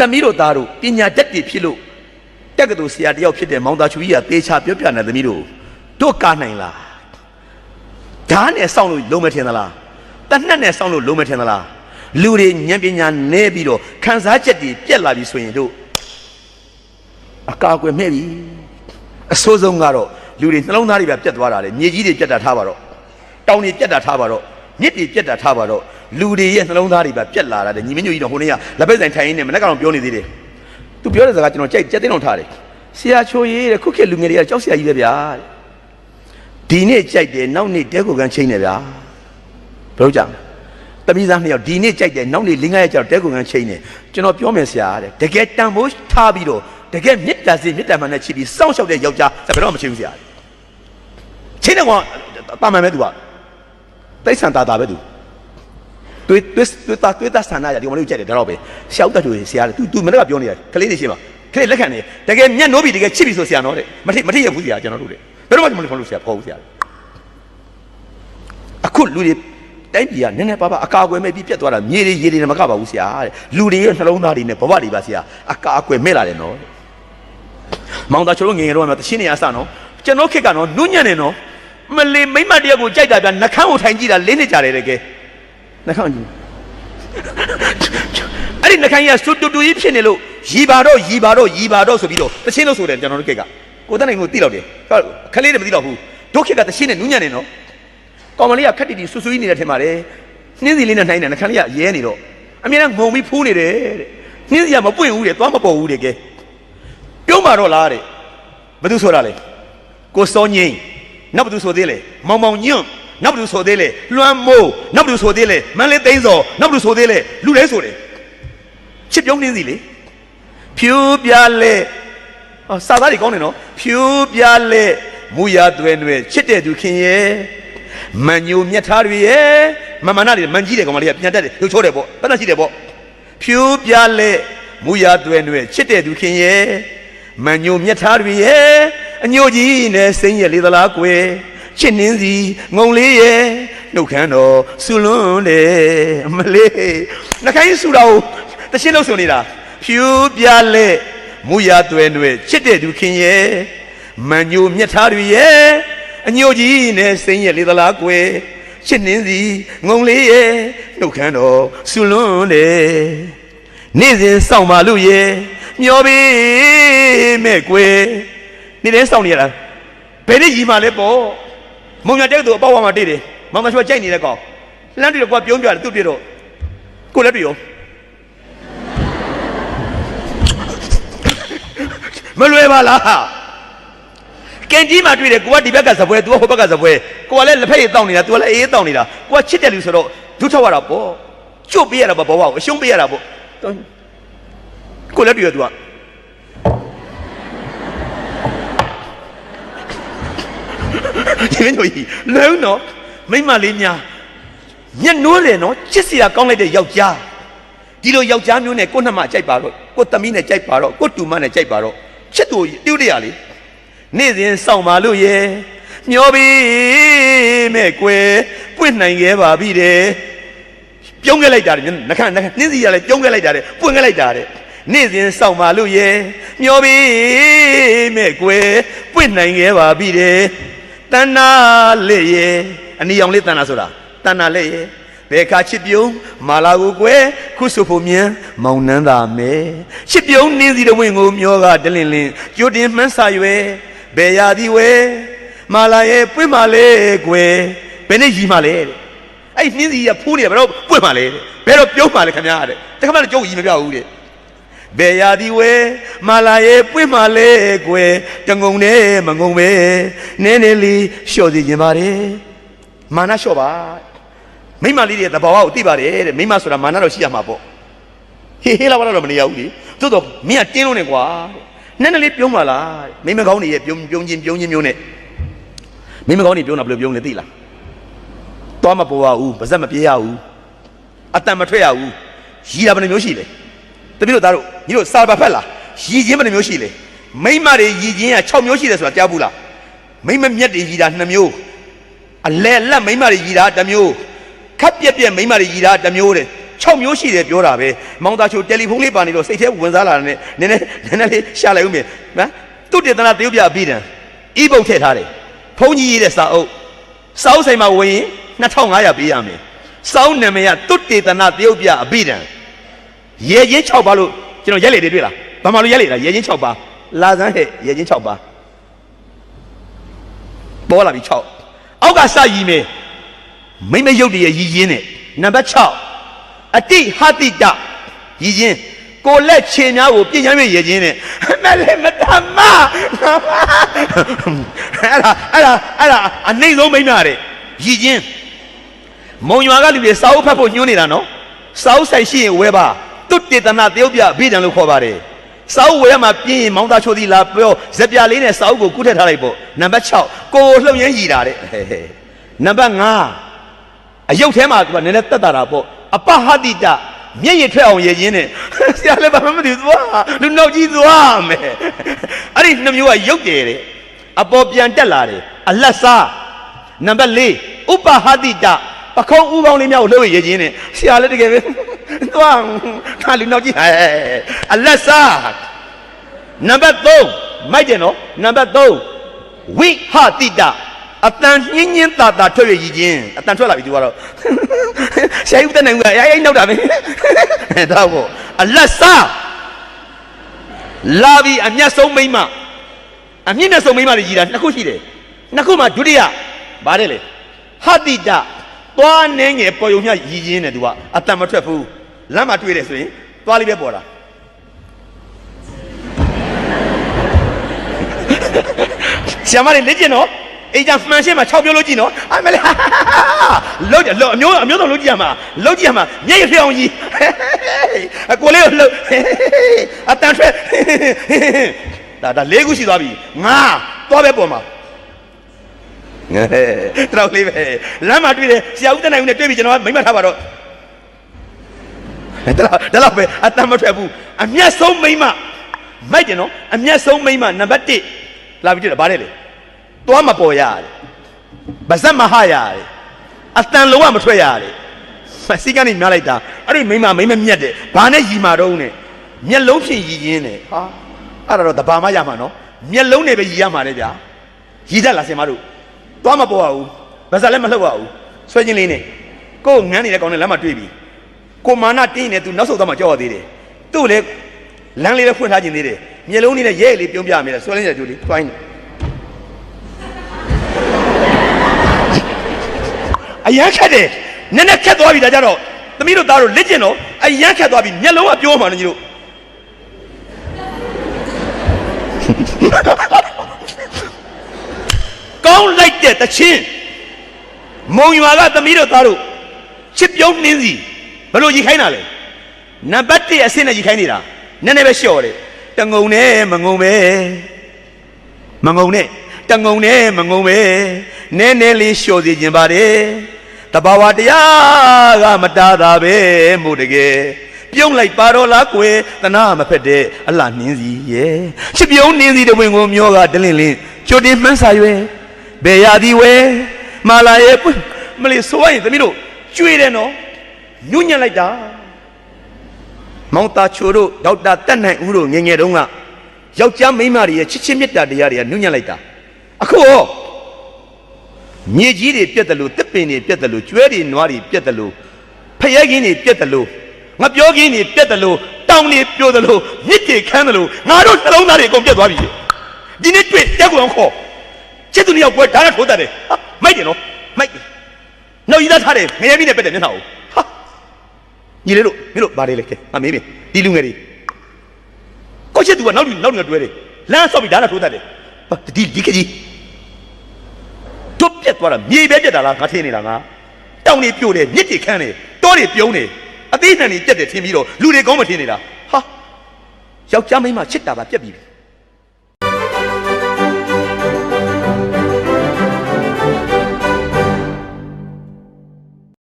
သမီးတို့သားတို့ပညာတတ်တွေဖြစ်လို့တက်ကတူဆရာတယောက်ဖြစ်တဲ့မောင်သားချူကြီးကသေချာပြောပြနေသမီးတို့တို့ကားနိုင်လားဓာတ်နဲ့စောင့်လို့လုံးမထင်သလားတနတ်နဲ့စောင့်လို့လုံးမထင်သလားလူတွေဉာဏ်ပညာနဲပြီးတော့ခံစားချက်တွေပြက်လာပြီဆိုရင်တို့အကာအကွယ်မဲ့ပြီအဆိုးဆုံးကတော့လူတွေနှလုံးသားတွေပဲပြက်သွားတာလေမြေကြီးတွေပြက်တာထားပါတော့တောင်တွေပြက်တာထားပါတော့မြစ်တွေပြက်တာထားပါတော့ လူတွေရဲ့နှလုံးသားတွေပဲပြက်လာတာတဲ့ညီမညို့ကြီးတော့ဟိုနေ့ကလက်ပိတ်ဆိုင်ထိုင်ရင်းနဲ့မနေ့ကတော့ပြောနေသေးတယ်သူပြောတဲ့စကားကျွန်တော်ကြိုက်ကြက်သိန်းအောင်ထားတယ်ဆရာချိုရေးတဲ့ခုခေတ်လူငယ်တွေကကြောက်ဆရာကြီးပဲဗျာတဲ့ဒီနေ့ကြိုက်တယ်နောက်နေ့တဲကိုကန်းချင်းတယ်ဗျာဘယ်လိုကြောင်တမိသားနှစ်ယောက်ဒီနေ့ကြိုက်တယ်နောက်နေ့လင်းကားရဲ့ကြောက်တဲကိုကန်းချင်းတယ်ကျွန်တော်ပြောမယ်ဆရာတဲ့တကယ်တန်ဖိုးထားပြီးတော့တကယ်မေတ္တာစိတ်မေတ္တာမှန်နဲ့ချစ်ပြီးစောင့်ရှောက်တဲ့ယောက်ျားဘယ်တော့မှချင်းဘူးဆရာချင်းတယ်ကောင်တာမှန်မဲ့သူကတိတ်ဆန်တာတာပဲသူ တွေးတွေးတွေးတာတွေးတာဆန္ဒရဒီကောင်လေးကိုကြိုက်တယ်ဒါတော့ပဲရှောက်တတ်သူဆရာတဲ့ तू तू မနေ့ကပြောနေတာကလေးတွေရှင်းပါကလေးလက်ခံနေတကယ်မျက်နှိုးပြီးတကယ်ချစ်ပြီးဆိုဆရာနော်တဲ့မထိမထိရဘူးဆရာကျွန်တော်တို့တဲ့ဘယ်တော့မှမလို့ဆရာပေါ်ဘူးဆရာအခုလူတွေတိုင်းပြည်ကနည်းနည်းပါးပါအကာအကွယ်မဲ့ပြီးပြတ်သွားတာမြေတွေရေတွေနဲ့မကပါဘူးဆရာတဲ့လူတွေရဲ့နှလုံးသားတွေနဲ့ဘဝတွေပါဆရာအကာအကွယ်မဲ့လာတယ်နော်တဲ့မောင်သားချိုးလို့ငယ်ငယ်တော့မှတချင်းနေရစနော်ကျွန်တော်ခက်ကတော့နုညံ့နေနော်မလီမိမတယောက်ကိုကြိုက်တာဗျနှခမ်းကိုထိုင်ကြည့်တာလေးနှစ်ကြာတယ်တကယ် နှခမ်းကြည့်အဲ့ဒီနှခမ်းကြီးကစူတူတူကြီးဖြစ်နေလို့ရီပါတော့ရီပါတော့ရီပါတော့ဆိုပြီးတော့တချင်းလို့ဆိုတယ်ကျွန်တော်တို့ခက်ကကိုတန်းနိုင်ကိုတိတော့တယ်ခလေးတွေမသိတော့ဘူးဒုက္ခကတချင်းနဲ့နူးညံ့နေနော်ကောင်မလေးကခက်တီတီဆူဆူကြီးနေတယ်ထင်ပါတယ်နှင်းစီလေးနဲ့နှိုင်းတယ်နှခမ်းလေးကရဲနေတော့အမြဲတမ်းငုံပြီးဖူးနေတယ်တဲ့နှင်းစီကမပွင့်ဘူးတဲ့သွားမပေါ်ဘူးတဲ့ကဲပြုံးပါတော့လားတဲ့ဘသူဆိုတာလဲကိုစောငိမ့်နောက်ဘသူဆိုသေးလဲမောင်မောင်ညွန့် နောက်ဘသူဆိုသေးလဲလွမ်းမိုးနောက်ဘသူဆိုသေးလဲမန်းလေးသိန်းစောနောက်ဘသူဆိုသေးလဲလူလဲဆိုတယ်ချစ်ပြုံးနှင်းစီလေဖြူပြလဲဟောစာသားတွေကောင်းတယ်နော်ဖြူပြလဲမူရသွဲနှွဲချစ်တဲ့သူခင်ရဲ့မန်ညိုမြတ်သားတွေရဲ့မမနာတွေမန်ကြီးတယ်ကောင်မလေးကပြန်တက်တယ်လှုပ်ချိုးတယ်ပေါ့ပတ်သက်ရှိတယ်ပေါ့ဖြူပြလဲမူရသွဲနှွဲချစ်တဲ့သူခင်ရဲ့မန်ညိုမြတ်သားတွေရဲ့အညိုကြီးနဲ့စိမ့်ရဲ့လေးသလားကွယ် ချစ်နှင်းစီငုံလေးရဲ့နှုတ်ခမ်းတော်ဆူလွန်းတယ်အမလေးနှခိုင်းဆူတာကိုတရှင်းလို့ဆိုနေတာဖြူပြလဲမူရသွဲနှွဲချစ်တဲ့သူခင်ရဲ့မန်ညိုမြတ်သားတွေရဲ့အညိုကြီးနဲ့စိမ့်ရဲ့လေသလားကွယ်ချစ်နှင်းစီငုံလေးရဲ့နှုတ်ခမ်းတော်ဆူလွန်းတယ်နေ့စဉ်စောင့်ပါလို့ရဲ့မျောပေးမဲ့ကွယ်နေ့တိုင်းစောင့်နေရတာဘယ်နဲ့ရီမှလဲပေါ့ မုံမြတက်သူအပေါ့ဝါမှာတွေ့တယ်မမရွှေကြိုက်နေတဲ့ကောင်လှမ်းတွေ့တော့ကိုကပြုံးပြတယ်သူ့တွေ့တော့ကိုလည်းတွေ့ရောမလွယ်ပါလားကင်ကြီးမှာတွေ့တယ်ကိုကဒီဘက်ကဇပွဲသူကဟိုဘက်ကဇပွဲကိုကလည်းလက်ဖက်ရည်တောင်းနေတာသူကလည်းအေးတောင်းနေတာကိုကချစ်တယ်လူဆိုတော့ဒုထောက်ရတာပေါ့ကျွတ်ပေးရတာပေါ့ဘဝကိုအရှုံးပေးရတာပေါ့ကိုလည်းတွေ့ရသူက ဒီမင်းတို့ကြီးလုံးတော့မိမလေးများညက်နိုးတယ်နော်ချစ်စရာကောင်းလိုက်တဲ့ယောက်ျားဒီလိုယောက်ျားမျိုးနဲ့ကိုယ့်နှမကြိုက်ပါတော့ကိုယ့်သမီးနဲ့ကြိုက်ပါတော့ကိုယ့်တူမနဲ့ကြိုက်ပါတော့ချစ်သူတို့တရလေနေ့စဉ်စောင့်ပါလို့ရဲ့မျောပြီးမဲ့ကွယ်ပွင့်နိုင်ခဲ့ပါပြီတဲ့ပြုံးခဲ့လိုက်တာတဲ့နှခမ်းနှခမ်းနှင်းစီရလဲပြုံးခဲ့လိုက်တာတဲ့ပွင့်ခဲ့လိုက်တာတဲ့နေ့စဉ်စောင့်ပါလို့ရဲ့မျောပြီးမဲ့ကွယ်ပွင့်နိုင်ခဲ့ပါပြီတဲ့ တဏ္ဍာလက်ရဲ့အနီအောင်လေးတဏ္ဍာဆိုတာတဏ္ဍာလက်ရဲ့ဘယ်ခါချစ်ပြုံးမာလာကိုကွယ်ခုဆိုဖို့မြန်မောင်နှန်းသာမဲချစ်ပြုံးနင်းစီတဝင်းကိုမျောကတလင်းလင်းကြိုတင်မှန်းစာရွယ်ဘယ်ရာဒီဝဲမာလာရဲ့ပွင့်မာလေကွယ်ဘယ်နဲ့ရီမာလဲတဲ့အဲ့နှင်းစီကဖိုးနေဘယ်တော့ပွင့်မာလဲတဲ့ဘယ်တော့ပြုံးမာလဲခင်ဗျားတဲ့တခါမှတော့ကြုံရီမပြောက်ဘူးတဲ့ ဘယ်ရာဒီဝဲမာလာရဲ့ပွင့်မာလေကွယ်တငုံနဲ့မငုံပဲနည်းနည်းလေးလျှော့စီခြင်းပါတယ်မာနလျှော့ပါမိမလေးတွေသဘောကိုသိပါတယ်တဲ့မိမဆိုတာမာနတော့ရှိရမှာပေါ့ဟေးဟေးလာတော့မနေရဘူးလေသို့တော့မင်းကတင်းလို့နေကွာတဲ့နည်းနည်းလေးပြုံးပါလားမိမကောင်းတွေရဲ့ပြုံးပြုံးချင်းပြုံးချင်းမျိုးနဲ့မိမကောင်းတွေပြုံးတာဘယ်လိုပြုံးလဲသိလားသွားမပေါ်ရဘူးပါဇက်မပြေးရဘူးအတန်မထွက်ရဘူးရီတာဘယ်နှမျိုးရှိလဲ တပည့်တို့သားတို့ညီတို့စာပါဖက်လားရီချင်းဘယ်နှမျိုးရှိလဲမိမတွေရီချင်းက6မျိုးရှိတယ်ဆိုတာကြားဘူးလားမိမမြက်တွေရီတာ2မျိုးအလဲလက်မိမတွေရီတာ1မျိုးခက်ပြက်ပြက်မိမတွေရီတာတစ်မျိုးတဲ့6မျိုးရှိတယ်ပြောတာပဲမောင်သားချိုတယ်လီဖုန်းလေးပါနေတော့စိတ်ထဲဝင်စားလာတယ်နည်းနည်းနည်းနည်းလေးရှာလိုက်ဦးမယ်နော်သူတေသနာတရုပ်ပြအပြီးတံဤပုတ်ထည့်ထားတယ်ဖုန်းကြီးရေးတဲ့စာအုပ်စာအုပ်ဆိုင်မှာဝင်ရင်2500ပေးရမယ်စောင်းနာမည်ကသူတေသနာတရုပ်ပြအပြီးတံ ရေချင်း6ပါလို့ကျွန်တော်ရက်လေတွေတွေ့လားဘာမှလို့ရက်လေလားရေချင်း6ပါလာစမ်းဟဲ့ရေချင်း6ပါပေါ်လာပြီ6အောက်ကစရည်မယ်မိမ့်မရုပ်တည်းရည်ရင်းနဲ့နံပါတ်6အတိဟတိတရည်ရင်းကိုလက်ခြေများကိုပြင်ရမ်းရည်ရင်းနဲ့မလည်းမတမအဲ့ဒါအဲ့ဒါအဲ့ဒါအနှိမ့်ဆုံးမိမ့်နာတဲ့ရည်ရင်းမုံရွာကလူတွေစာအုပ်ဖတ်ဖို့ညွှန်းနေတာနော်စာအုပ်ဆိုင်ရှိရင်ဝဲပါ တုတ်တေတနာတယုတ်ပြအဘိဓမ္မာလို့ခေါ်ပါတယ်စာအုပ်ဝဲရမှာပြင်းရင်မောင်းသားချိုးသီလာပြောဇက်ပြလေးနဲ့စာအုပ်ကိုကုထက်ထားလိုက်ပေါ့နံပါတ်6ကိုလှုပ်ရမ်းရည်တာတဲ့ဟဲ့ဟဲ့နံပါတ်5အယုတ်ထဲမှာသူကနည်းနည်းတက်တာတာပေါ့အပဟတိတမျက်ရည်ထွက်အောင်ရည်ချင်းနဲ့ဆရာလည်းဘာမှမသိဘူးသွားလူနောက်ကြီးသွားမယ်အဲ့ဒီနှစ်မျိုးကရုပ်တယ်တဲ့အပေါ်ပြန်တက်လာတယ်အလက်စားနံပါတ်4ဥပဟတိတပခုံးဥကောင်းလေးများကိုလှုပ်ရည်ချင်းနဲ့ဆရာလည်းတကယ်ပဲ သွားခါလူနောက်ကြီးဟဲ့အလက်စားနံပါတ်3မိုက်တယ်နော်နံပါတ်3ဝိဟတိတအတန်ညင်းညင်းတာတာထွက်ရည်ချင်းအတန်ထွက်လာပြီသူကတော့ဆရာကြီးဦးတက်နိုင်ဦးကရိုင်းရိုင်းနောက်တာပဲတော့ပေါ့အလက်စားလာပြီအမျက်ဆုံးမိမ့်မအမြင့်နဲ့ဆုံးမိမ့်မတွေကြီးတာနှစ်ခုရှိတယ်နှစ်ခုမှဒုတိယဗါတယ်လေဟတိတသွားနေငယ်ပေါ်ယုံမြရည်ချင်းနဲ့သူကအတန်မထွက်ဘူး လမ်းမှာတွေ့တယ်ဆိုရင်သွားလေးပဲပေါ်တာဆရာမလေးလက်ကျင်နော်အေးကြမှန်ရှင်းမှာ6ပြောလို့ကြည့်နော်အမလေးလောက်ကြလောက်အမျိုးအမျိုးတော့လောက်ကြည့်ရမှာလောက်ကြည့်ရမှာမျက်ရည်ဖျောင်းကြီးအကိုလေးကိုလှုပ်အတန်ထွက်ဒါဒါလေးခုရှိသွားပြီငါသွားပဲပေါ်မှာငဲတော့လေးပဲလမ်းမှာတွေ့တယ်ဆရာဦးတနိုင်ဦးနဲ့တွေ့ပြီကျွန်တော်မိမ့်မထားပါတော့ ဒါတော့ဒါတော့ပဲအတန်မထွက်ဘူးအမျက်ဆုံးမိမ့်မမိုက်တယ်နော်အမျက်ဆုံးမိမ့်မနံပါတ်1လာပြီးတွေ့တယ်ဗါတယ်လေသွားမပေါ်ရတယ်ဗဇက်မဟရတယ်အတန်လုံးဝမထွက်ရတယ်စီကနေများလိုက်တာအဲ့ဒီမိမမိမမြက်တယ်ဘာနဲ့ရီမာတော့နဲ့မျက်လုံးဖြင့်ရီရင်းတယ်ဟာအဲ့ဒါတော့တဘာမှရမှာနော်မျက်လုံးနဲ့ပဲရီရမှာလေဗျာရီတတ်လားဆင်မတို့သွားမပေါ်ရဘူးဗဇက်လည်းမလှုပ်ရဘူးဆွဲချင်းလေးနဲ့ကိုယ်ငန်းနေတဲ့ကောင်နဲ့လမ်းမှာတွေ့ပြီ ကိုမာနတင်းနေသူနောက်ဆုတ်သွားမှကြောက်ရသေးတယ်သူ့လေလမ်းလေးလည်းဖွင့်ထားခြင်းသေးတယ်မျက်လုံးလေးနဲ့ရဲလေးပြုံးပြမိတယ်ဆွဲလေးနဲ့ကြိုးလေးတွိုင်းနေအရန်ခက်တယ်နည်းနည်းခက်သွားပြီဒါကြတော့သမီးတို့သားတို့လက်ကျင်တော့အရန်ခက်သွားပြီမျက်လုံးကပြောမှန်းညီတို့ကောင်းလိုက်တဲ့တချင်းမုံရွာကသမီးတို့သားတို့ချစ်ပြုံးနှင်းစီ ဘယ်လိုကြီးခိုင်းတာလဲနံပါတ်1အဆင့်နဲ့ကြီးခိုင်းနေတာနည်းနည်းပဲလျှော့တယ်တငုံနဲ့မငုံပဲမငုံနဲ့တငုံနဲ့မငုံပဲနည်းနည်းလေးလျှော့စေခြင်းပါတယ်တဘာဝတရားကမတားတာပဲမို့တကယ်ပြုံးလိုက်ပါတော့လားကွယ်တနာမဖက်တဲ့အလှနှင်းစီရဲ့ချစ်ပြုံးနှင်းစီတဝင်ကိုမျောကဒလင်းလင်းကြိုတင်မှန်းစာရွယ်ဘယ်ရသည်ဝဲမာလာရဲ့ပွင့်မလေးဆိုရင်သမီးတို့ကျွေးတယ်နော် ညွညံ့လိုက်တာမောင်သားချိုတို့ဒေါက်တာတက်နိုင်ဦးတို့ငယ်ငယ်တုန်းကယောက်ျားမိန်းမတွေရဲ့ချစ်ချင်းမြတ်တာတရားတွေကညွညံ့လိုက်တာအခုဟောမြေကြီးတွေပြက်တယ်လို့တစ်ပင်တွေပြက်တယ်လို့ကျွဲတွေနွားတွေပြက်တယ်လို့ဖရဲကင်းတွေပြက်တယ်လို့ငါပြောကင်းတွေပြက်တယ်လို့တောင်တွေပြိုတယ်လို့မြစ်တွေခမ်းတယ်လို့ငါတို့နှလုံးသားတွေအကုန်ပြက်သွားပြီဒီနေ့တွေ့တက်ကောင်ခေါ်ချစ်သူနှစ်ယောက်ကွဲဒါနဲ့ထိုးတတ်တယ်ဟာမိုက်တယ်နော်မိုက်တယ်နောက်ကြီးသားထားတယ်ငရဲမိနဲ့ပက်တယ်မျက်နှာကိုဟာ ညီလေးတို့မင်းတို့ဘာလေးလဲကဲငါမေးမေးဒီလူငယ်တွေကိုချစ်သူကနောက်လူနောက်လူငယ်တွဲတယ်လမ်းဆောက်ပြီးဒါနဲ့ထိုးတတ်တယ်ဟာဒီဒီကကြီးတို့ပြက်သွားတာမြေပဲပြက်တာလားငါထင်နေတာငါတောင်တွေပြိုတယ်မြစ်တွေခမ်းတယ်တောတွေပြုံးတယ်အသေးနှံတွေပြက်တယ်ထင်ပြီးတော့လူတွေကောင်းမထင်နေတာဟာယောက်ျားမိန်းမချစ်တာပါပြက်ပြီ